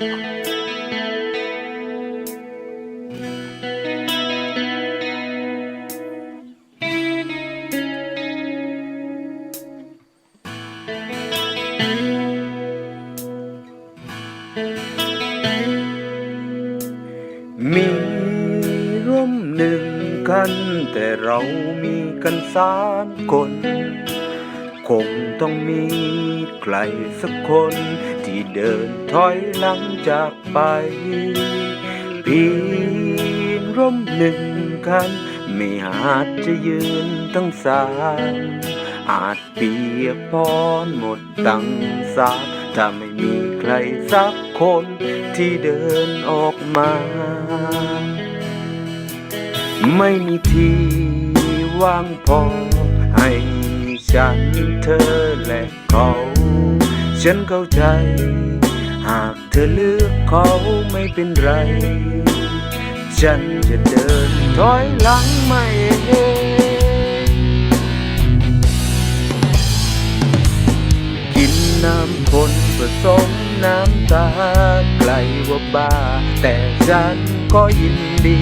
มีร่มหนึ่งกัน แต่เรามีกันสามคน คงต้องมีใครสักคน ที่เดินถอยหลังจากไป ปีนร่มหนึ่งกัน ไม่อาจจะยืนทั้งสามอาจเปียกพอนหมดตั้งสามถ้าไม่มีใครสักคนที่เดินออกมา ไม่มีที่ว่างพอ ฉันเธอและเขา ฉันเข้าใจ หากเธอเลือกเขาไม่เป็นไร ฉันจะเดินถอยหลังไม่เองกินน้ำคนผสมน้ำตาไกลว่าบ้า แต่ฉันก็ยินดี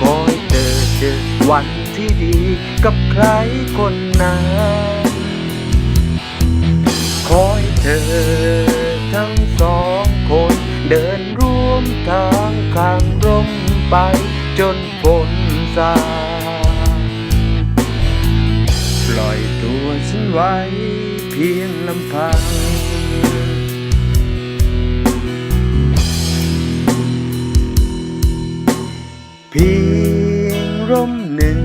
ขอให้เธอเจอวันที่ดีกับใครคนนั้น ธอทั้งสองคน เดินร่วมทางข้างร่มไป จนฝนซาปล่อยตัวฉันไว้เพียงลำพัง เพียงร่มหนึ่ง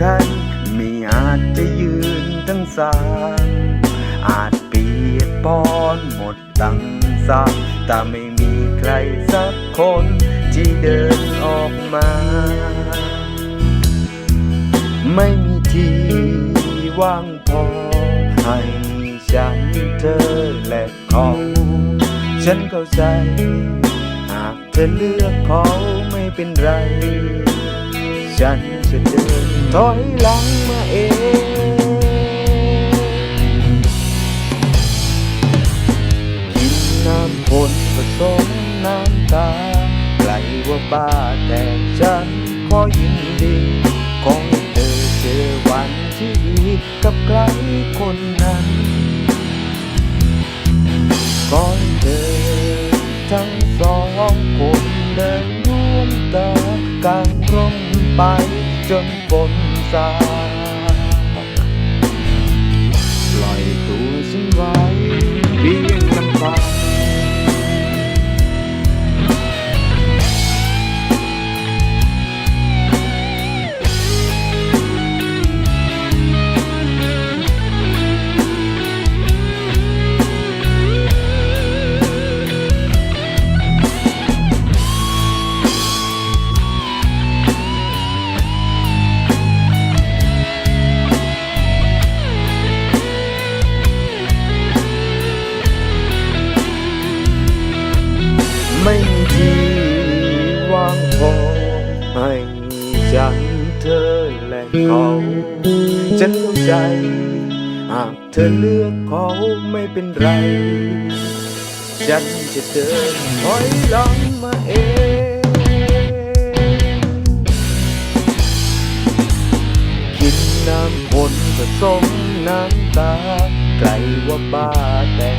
คัน ไม่อาจจะยืนทั้งสาม ยกปอนหมดตั้งสาแต่ไม่มีใครสักคนที่เดินออกมา ไม่มีที่ว่างพอให้ฉันเธอและเขาฉันเข้าใจ หากเธอเลือกเขาไม่เป็นไร ฉันจะเดินถอยหลังมาเอง บ้าแต่ฉันขอยินดีขอให้เธอเจอวันที่ดีกับใครคนนั้นก่อนเธอทั้งสองคนเดินร่วมตากางร่มไปจนฝนซา เขาฉันเข้าใจหากเธอเลือกเขาไม่เป็นไร ฉันจะเดินถอยหลังมาเองกินน้ำผลผสมน้ำตาไกลว่าบ้าแต่